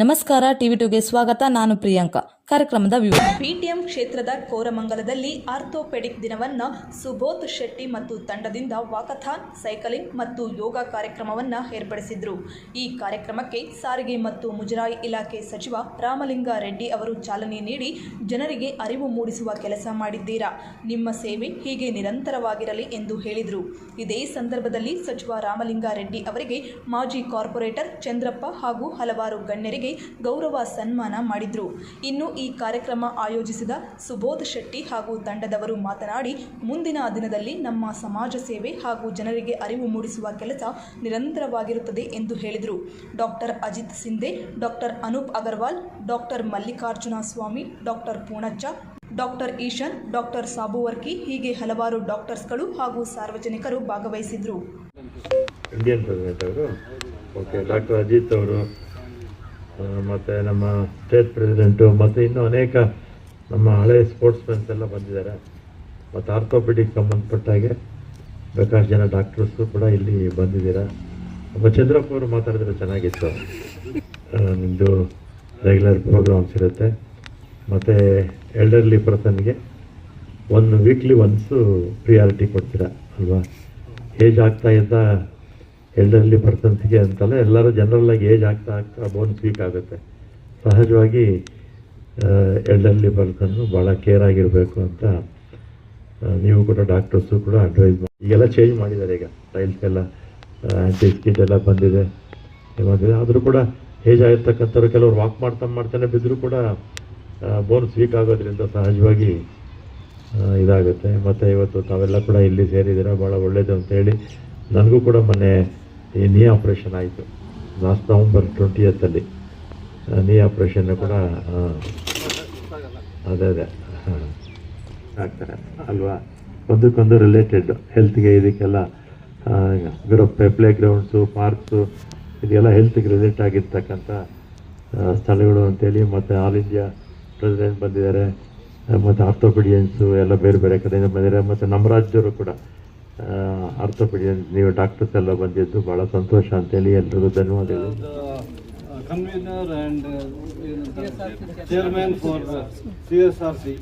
ನಮಸ್ಕಾರ ಟಿವಿ ಟುಗೆ ಸ್ವಾಗತ ನಾನು ಪ್ರಿಯಾಂಕಾ ಕಾರ್ಯಕ್ರಮದ ವಿವರ ಪಿಟಿಎಂ ಕ್ಷೇತ್ರದ ಕೋರಮಂಗಲದಲ್ಲಿ ಆರ್ಥೋಪೆಡಿಕ್ ದಿನವನ್ನ ಸುಬೋಧ್ ಶೆಟ್ಟಿ ಮತ್ತು ತಂಡದಿಂದ ವಾಕಥಾನ್ ಸೈಕಲಿಂಗ್ ಮತ್ತು ಯೋಗ ಕಾರ್ಯಕ್ರಮವನ್ನ ಏರ್ಪಡಿಸಿದ್ರು ಈ ಕಾರ್ಯಕ್ರಮಕ್ಕೆ ಸಾರಿಗೆ ಮತ್ತು ಮುಜರಾಯಿ ಇಲಾಖೆ ಸಚಿವ ರಾಮಲಿಂಗ ರೆಡ್ಡಿ ಅವರು ಚಾಲನೆ ನೀಡಿ ಜನರಿಗೆ ಅರಿವು ಮೂಡಿಸುವ ಕೆಲಸ ಮಾಡಿದ್ದೀರಾ ನಿಮ್ಮ ಸೇವೆ ಹೀಗೆ ನಿರಂತರವಾಗಿರಲಿ ಎಂದು ಹೇಳಿದರು ಇದೇ ಸಂದರ್ಭದಲ್ಲಿ ಸಚಿವ ರಾಮಲಿಂಗಾರೆಡ್ಡಿ ಅವರಿಗೆ ಮಾಜಿ ಕಾರ್ಪೊರೇಟರ್ ಚಂದ್ರಪ್ಪ ಹಾಗೂ ಹಲವಾರು ಗಣ್ಯರಿಗೆ ಗೌರವ ಸನ್ಮಾನ ಮಾಡಿದರು ಇನ್ನು ಈ ಕಾರ್ಯಕ್ರಮ ಆಯೋಜಿಸಿದ ಸುಬೋಧ್ ಶೆಟ್ಟಿ ಹಾಗೂ ತಂಡದವರು ಮಾತನಾಡಿ ಮುಂದಿನ ದಿನದಲ್ಲಿ ನಮ್ಮ ಸಮಾಜ ಸೇವೆ ಹಾಗೂ ಜನರಿಗೆ ಅರಿವು ಮೂಡಿಸುವ ಕೆಲಸ ನಿರಂತರವಾಗಿರುತ್ತದೆ ಎಂದು ಹೇಳಿದರು doctor Ajit Sindhe doctor Anoop Agarwal doctor Mallikarjuna Swamy doctor Poonacha doctor Ishan doctor Sabu Varkey ಹೀಗೆ ಹಲವಾರು ಡಾಕ್ಟರ್ಸ್ಗಳು ಹಾಗೂ ಸಾರ್ವಜನಿಕರು ಓಕೆ ಡಾಕ್ಟರ್ ಅಜಿತ್ ಅವರು ಮತ್ತು ನಮ್ಮ ಸ್ಟೇಟ್ ಪ್ರೆಸಿಡೆಂಟು ಮತ್ತು ಇನ್ನೂ ಅನೇಕ ನಮ್ಮ ಹಳೆಯ ಸ್ಪೋರ್ಟ್ಸ್ ಮೆನ್ಸ್ ಎಲ್ಲ ಬಂದಿದ್ದಾರೆ ಮತ್ತು ಆರ್ಥೋಪೆಡಿಕ್ ಹಾಗೆ ಬೇಕಾಷ್ಟು ಜನ ಡಾಕ್ಟರ್ಸು ಕೂಡ ಇಲ್ಲಿ ಬಂದಿದ್ದೀರಾ ಒಬ್ಬ ಚಂದ್ರಪ್ಪ ಅವರು ಮಾತಾಡಿದ್ರೆ ಚೆನ್ನಾಗಿತ್ತು ನಿಮ್ಮದು ರೆಗ್ಯುಲರ್ ಪ್ರೋಗ್ರಾಮ್ಸ್ ಇರುತ್ತೆ ಮತ್ತು ಎಲ್ಡರ್ಲಿ ಪರ್ಸನ್ಗೆ ಒಂದು ವೀಕ್ಲಿ ಒನ್ಸು ಪ್ರಿಯಾರಿಟಿ ಕೊಡ್ತೀರಾ ಅಲ್ವಾ ಏಜ್ ಆಗ್ತಾ ಇದ್ದ ಎಲ್ಡರ್ಲಿ ಬರ್ತಂತಿಗೆ ಅಂತಲ್ಲ ಎಲ್ಲರೂ ಜನರಲ್ಲಾಗಿ ಏಜ್ ಆಗ್ತಾ ಆಗ್ತಾ ಬೋನ್ ವೀಕ್ ಆಗುತ್ತೆ ಸಹಜವಾಗಿ ಎಲ್ಡರ್ಲಿ ಪರ್ಸನ್ನು ಭಾಳ ಕೇರ್ ಆಗಿರಬೇಕು ಅಂತ ನೀವು ಕೂಡ ಡಾಕ್ಟರ್ಸು ಕೂಡ ಅಡ್ವೈಸ್ ಮಾಡಿ ಈಗೆಲ್ಲ ಚೇಂಜ್ ಮಾಡಿದ್ದಾರೆ ಈಗ ಟೈಲ್ಸ್ ಎಲ್ಲ ಆ್ಯಂಟಿ ಸ್ಕಿಟ್ ಎಲ್ಲ ಬಂದಿದೆ ಏನಾಗಿದೆ ಆದರೂ ಕೂಡ ಏಜ್ ಆಗಿರ್ತಕ್ಕಂಥವ್ರು ಕೆಲವರು ವಾಕ್ ಮಾಡ್ತಾ ಮಾಡ್ತಾನೆ ಬಿದ್ದರೂ ಕೂಡ ಬೋನ್ ವೀಕ್ ಆಗೋದ್ರಿಂದ ಸಹಜವಾಗಿ ಇದಾಗುತ್ತೆ ಮತ್ತು ಇವತ್ತು ತಾವೆಲ್ಲ ಕೂಡ ಇಲ್ಲಿ ಸೇರಿದ್ದೀರಾ ಭಾಳ ಒಳ್ಳೆಯದು ಅಂತೇಳಿ ನನಗೂ ಕೂಡ ಮೊನ್ನೆ ನೀ ಆಪ್ರೇಷನ್ ಆಯಿತು ಲಾಸ್ಟ್ ನವಂಬರ್ ಟ್ವೆಂಟಿಯತ್ತಲ್ಲಿ ನೀ ಆಪ್ರೇಷನ್ ಕೂಡ ಅದೇ ಅದೇ ಹಾಂ ಆಗ್ತಾರೆ ಅಲ್ವಾ ಒಂದಕ್ಕೊಂದು ರಿಲೇಟೆಡ್ ಹೆಲ್ತ್ಗೆ ಇದಕ್ಕೆಲ್ಲ ಇರೋ ಪ್ಲೇ ಗ್ರೌಂಡ್ಸು ಪಾರ್ಕ್ಸು ಇದೆಲ್ಲ ಹೆಲ್ತ್ಗೆ ರಿಲೇಟ್ ಆಗಿರ್ತಕ್ಕಂಥ ಸ್ಥಳಗಳು ಅಂತೇಳಿ ಮತ್ತು ಆಲ್ ಇಂಡಿಯಾ ಪ್ರೆಸಿಡೆಂಟ್ ಬಂದಿದ್ದಾರೆ ಮತ್ತು ಆರ್ಥೋಪಿಡಿಯನ್ಸು ಎಲ್ಲ ಬೇರೆ ಬೇರೆ ಕಡೆಯಿಂದ ಬಂದಿದ್ದಾರೆ ಮತ್ತು ನಮ್ಮ ರಾಜ್ಯವರು ಕೂಡ ಅರ್ಥಪಡಿಯ ನೀವು ಡಾಕ್ಟರ್ಸ್ ಎಲ್ಲ ಬಂದಿದ್ದು ಬಹಳ ಸಂತೋಷ ಅಂತೇಳಿ ಎಲ್ರಿಗೂ ಧನ್ಯವಾದಗಳು convener and chairman for C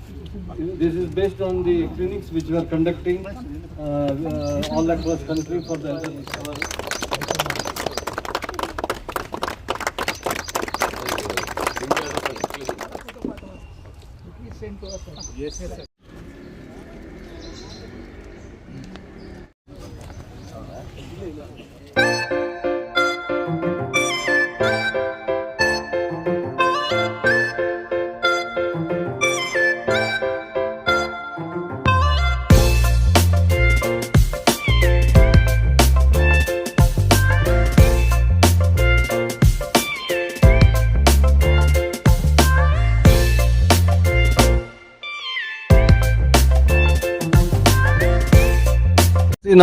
this is based on the clinics which we are conducting uh, uh, all across country for the elderly. Yes, sir.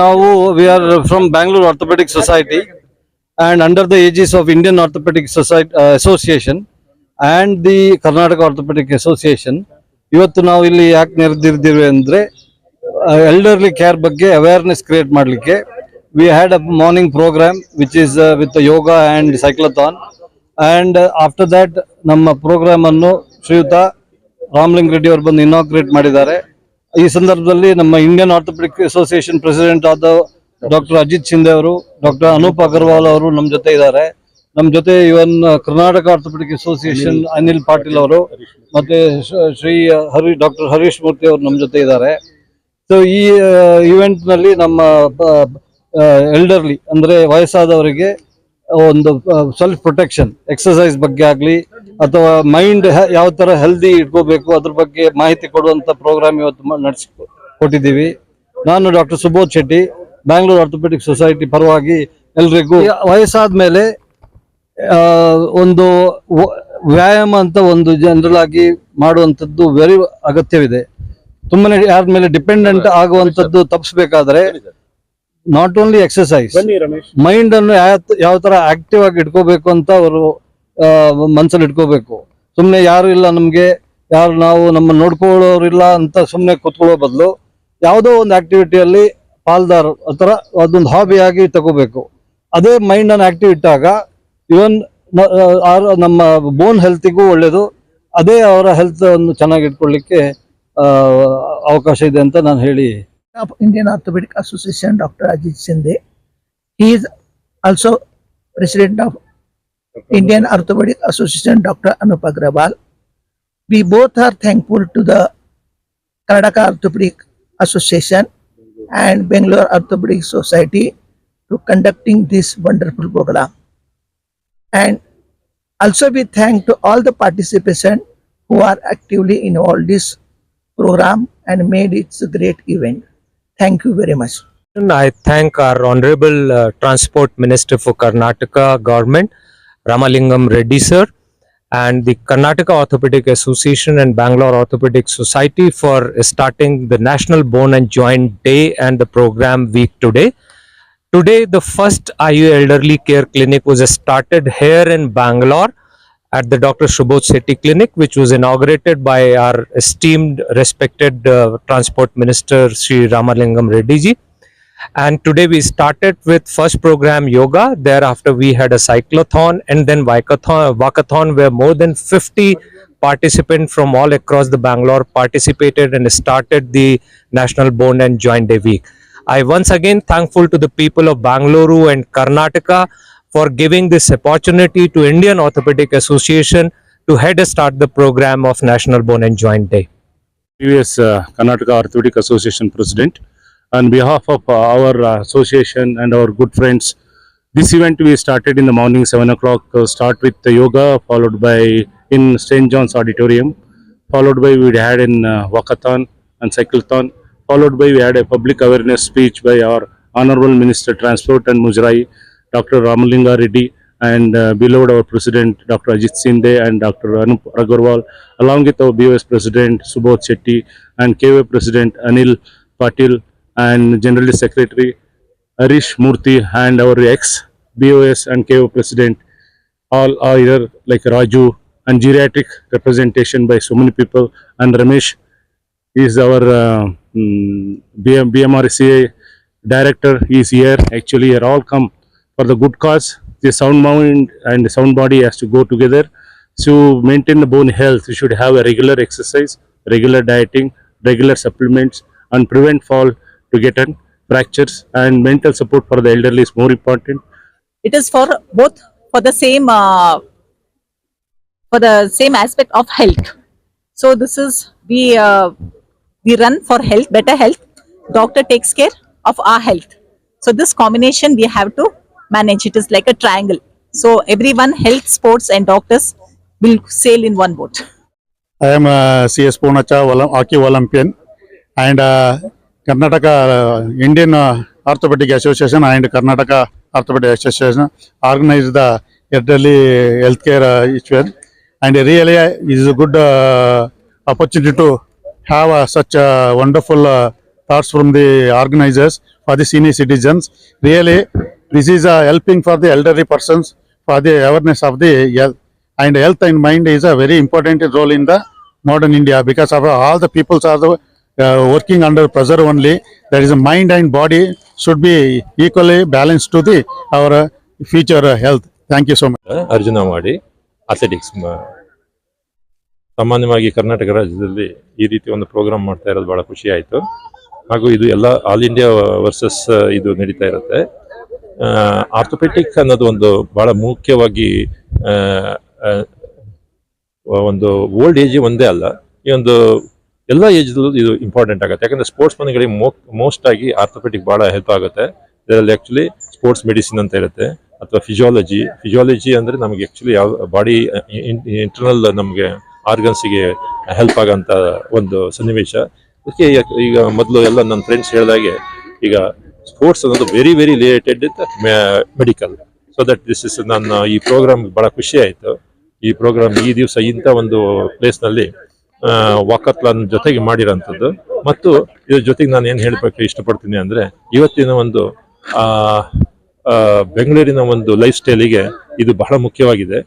ನಾವು we are from Bangalore orthopaedic society and under the aegis of Indian orthopaedic society association and the Karnataka orthopaedic association ಇವತ್ತು ನಾವು ಇಲ್ಲಿ ಯಾಕೆ ನೆರೆದಿರ್ತೀವಿ ಅಂದರೆ elderly care ಬಗ್ಗೆ awareness create ಮಾಡಲಿಕ್ಕೆ we had a morning program which is with yoga and cyclathon and after that ನಮ್ಮ ಪ್ರೋಗ್ರಾಮನ್ನು ಶ್ರೀಯುತ ರಾಮ್ಲಿಂಗ್ ರೆಡ್ಡಿ ಅವರು ಬಂದು ಇನಾಗ್ರೇಟ್ ಮಾಡಿದ್ದಾರೆ ಈ ಸಂದರ್ಭದಲ್ಲಿ ನಮ್ಮ ಇಂಡಿಯನ್ ಆರ್ಥೋಪೆಡಿಕ್ ಅಸೋಸಿಯೇಷನ್ ಪ್ರೆಸಿಡೆಂಟ್ ಆದ ಡಾಕ್ಟರ್ ಅಜಿತ್ ಶಿಂದೆ ಅವರು ಡಾಕ್ಟರ್ ಅನೂಪ್ ಅಗರ್ವಾಲ್ ಅವರು ನಮ್ಮ ಜೊತೆ ಇದ್ದಾರೆ ನಮ್ಮ ಜೊತೆ even Karnataka orthopaedic association Anil Patil ಅವರು ಮತ್ತೆ ಶ್ರೀ ಹರಿ ಡಾಕ್ಟರ್ ಹರೀಶ್ ಮೂರ್ತಿ ಅವರು ನಮ್ಮ ಜೊತೆ ಇದ್ದಾರೆ ಸೊ ಈ ಇವೆಂಟ್ ನಲ್ಲಿ ನಮ್ಮ ಎಲ್ಡರ್ಲಿ ಅಂದ್ರೆ ವಯಸ್ಸಾದವರಿಗೆ ಒಂದು ಸೆಲ್ಫ್ ಪ್ರೊಟೆಕ್ಷನ್ ಎಕ್ಸಸೈಸ್ ಬಗ್ಗೆ ಆಗ್ಲಿ ಅಥವಾ ಮೈಂಡ್ ಯಾವ ತರ ಹೆಲ್ದಿ ಇಟ್ಕೋಬೇಕು ಅದ್ರ ಬಗ್ಗೆ ಮಾಹಿತಿ ಕೊಡುವಂತ ಪ್ರೋಗ್ರಾಮ್ ಇವತ್ತು ನಡೆಸಿ ಕೊಟ್ಟಿದ್ದೀವಿ ನಾನು doctor Subodh Shetty Bangalore orthopaedic society ಪರವಾಗಿ ಎಲ್ರಿಗೂ ವಯಸ್ಸಾದ ಮೇಲೆ ಒಂದು ವ್ಯಾಯಾಮ ಅಂತ ಒಂದು ಜನರಲ್ ಆಗಿ ಮಾಡುವಂಥದ್ದು ವೆರಿ ಅಗತ್ಯವಿದೆ ತುಂಬಾನೇ ಯಾರ ಮೇಲೆ ಡಿಪೆಂಡೆಂಟ್ ಆಗುವಂಥದ್ದು ತಪ್ಪಿಸ್ಬೇಕಾದ್ರೆ ನಾಟ್ ಓನ್ಲಿ ಎಕ್ಸಸೈಸ್ ಮೈಂಡ್ ಅನ್ನು ಯಾವ ತರ ಆಕ್ಟಿವ್ ಆಗಿ ಇಟ್ಕೋಬೇಕು ಅಂತ ಅವರು ಮನ್ಸಲ್ಲಿ ಇಟ್ಕೋಬೇಕು ಸುಮ್ಮನೆ ಯಾರು ಇಲ್ಲ ನಮಗೆ ಯಾರು ನಾವು ನಮ್ಮ ನೋಡ್ಕೊಳ್ಳೋರಿಲ್ಲ ಅಂತ ಸುಮ್ಮನೆ ಕೂತ್ಕೊಳ್ಳೋ ಬದಲು ಯಾವುದೋ ಒಂದು ಆಕ್ಟಿವಿಟಿಯಲ್ಲಿ ಪಾಲ್ದಾರ್ ಆ ಥರ ಅದೊಂದು ಹಾಬಿಯಾಗಿ ತಗೋಬೇಕು ಅದೇ ಮೈಂಡನ್ನು ಆಕ್ಟಿವ್ ಇಟ್ಟಾಗ ಇವನ್ ನಮ್ಮ ಬೋನ್ ಹೆಲ್ತಿಗೂ ಒಳ್ಳೆಯದು ಅದೇ ಅವರ ಹೆಲ್ತ್ ಅನ್ನು ಚೆನ್ನಾಗಿ ಇಟ್ಕೊಳ್ಳಿಕ್ಕೆ ಅವಕಾಶ ಇದೆ ಅಂತ ನಾನು ಹೇಳಿ Indian orthopaedic association doctor Ajit Sindhe is also president of Indian Orthopedic Association, Dr. Anup Agrawal. We both are thankful to the Karnataka Orthopedic Association and Bangalore Orthopedic Society to conducting this wonderful program. And also we thank to all the participants who are actively involved this program and made it a great event. Thank you very much. I thank our Honorable uh, Transport Minister for Karnataka government Ramalingam Reddy sir and the Karnataka Orthopedic Association and Bangalore Orthopedic Society for starting the National Bone and Joint Day and the program week today. Today, the first IU Elderly Care Clinic was started here in Bangalore at the Dr. Subodh Sethi Clinic, which was inaugurated by our esteemed, respected uh, Transport Minister Sri Ramalingam Reddy ji and today we started with first program yoga thereafter we had a cyclothon and then walkathon, walkathon where more than 50 participants from all across the bangalore participated and started the national bone and joint day week i once again thankful to the people of bangalore and karnataka for giving this opportunity to indian orthopedic association to head start the program of national bone and joint day previous uh, karnataka orthopedic association president on behalf of uh, our association and our good friends. This event we started in the morning 7 o'clock, uh, start with the yoga followed by in St. John's Auditorium, followed by we had in uh, walkathon and Cycleton followed by we had a public awareness speech by our Honorable Minister Transport and Mujrai, Dr. Ramalinga Reddy, and uh, beloved our President Dr. Ajit Sinde and Dr. Anup Agarwal, along with our BOS President Subodh Shetty and KV President Anil Patil, and General Secretary Harish Murthy and our ex BOS and KO President all are here like Raju and geriatric representation by so many people and Ramesh is our uh, BM, mm, BMRCA director he is here actually here all come for the good cause the sound mind and the sound body has to go together to maintain the bone health you should have a regular exercise regular dieting regular supplements and prevent fall to get an fractures and mental support for the elderly is more important. It is for both for the same uh, for the same aspect of health. So this is we uh, we run for health, better health. Doctor takes care of our health. So this combination we have to manage. It is like a triangle. So everyone, health, sports, and doctors will sail in one boat. I am a uh, CS Poonacha Hockey Olympian and uh, Karnataka uh, Indian uh, Orthopedic Association and Karnataka Orthopedic Association organized the elderly healthcare issue, uh, and really is a good opportunity to have such wonderful thoughts from the organizers for the senior citizens. Really, this is helping for the elderly persons for the awareness of the health, and health and mind is a very important role in the modern India, because of all the peoples are the working under pressure only. That is, mind and body should be equally balanced to the our future health. Thank you so much arjuna ಮಾಡಿ athletics ಸಾಮಾನ್ಯವಾಗಿ ಕರ್ನಾಟಕ ರಾಜ್ಯದಲ್ಲಿ ಈ ರೀತಿ ಒಂದು program ಮಾಡ್ತಾ ಇರೋದು ಭಾಳ ಖುಷಿ ಆಯಿತು ಹಾಗೂ ಇದು ಎಲ್ಲ ಆಲ್ ಇಂಡಿಯಾ ವರ್ಸಸ್ ಇದು ನಡೀತಾ ಇರುತ್ತೆ ಆರ್ಥೋಪೆಟಿಕ್ ಅನ್ನೋದು ಒಂದು ಭಾಳ ಮುಖ್ಯವಾಗಿ ಒಂದು ಓಲ್ಡ್ ಏಜ್ ಒಂದೇ ಅಲ್ಲ ಈ ಒಂದು ಎಲ್ಲ ಏಜ್ದಲ್ಲೂ ಇದು ಇಂಪಾರ್ಟೆಂಟ್ ಆಗುತ್ತೆ ಯಾಕಂದರೆ ಸ್ಪೋರ್ಟ್ಸ್ ಮನೆಗಳಿಗೆ ಮೋಸ್ಟ್ ಆಗಿ ಆರ್ಥೋಪೆಟಿಕ್ ಭಾಳ ಹೆಲ್ಪ್ ಆಗುತ್ತೆ ಇದರಲ್ಲಿ ಆ್ಯಕ್ಚುಲಿ ಸ್ಪೋರ್ಟ್ಸ್ ಮೆಡಿಸಿನ್ ಅಂತ ಇರುತ್ತೆ ಅಥವಾ ಫಿಜಿಯಾಲಜಿ ಫಿಸಿಯಾಲಜಿ ಅಂದರೆ ನಮಗೆ ಆ್ಯಕ್ಚುಲಿ ಯಾವ ಬಾಡಿ ಇಂಟರ್ನಲ್ ನಮಗೆ ಆರ್ಗನ್ಸಿಗೆ ಹೆಲ್ಪ್ ಆಗೋಂಥ ಒಂದು ಸನ್ನಿವೇಶ ಅದಕ್ಕೆ ಈಗ ಮೊದಲು ಎಲ್ಲ ನನ್ನ ಫ್ರೆಂಡ್ಸ್ ಹೇಳಿದಾಗೆ ಈಗ ಸ್ಪೋರ್ಟ್ಸ್ ಅನ್ನೋದು very very related with medical so that this is ನನ್ನ ಈ ಪ್ರೋಗ್ರಾಮ್ ಭಾಳ ಖುಷಿ ಆಯಿತು ಈ ಪ್ರೋಗ್ರಾಮ್ ಈ ದಿವಸ ಇಂಥ ಒಂದು ಪ್ಲೇಸ್ನಲ್ಲಿ ವಾಕತ್ಲಾನ್ ಜೊತೆಗೆ ಮಾಡಿರೋಂಥದ್ದು ಮತ್ತು ಇದ್ರ ಜೊತೆಗೆ ನಾನು ಏನು ಹೇಳಬೇಕು ಇಷ್ಟಪಡ್ತೀನಿ ಅಂದರೆ ಇವತ್ತಿನ ಒಂದು ಬೆಂಗಳೂರಿನ ಒಂದು ಲೈಫ್ ಸ್ಟೈಲಿಗೆ ಇದು ಬಹಳ ಮುಖ್ಯವಾಗಿದೆ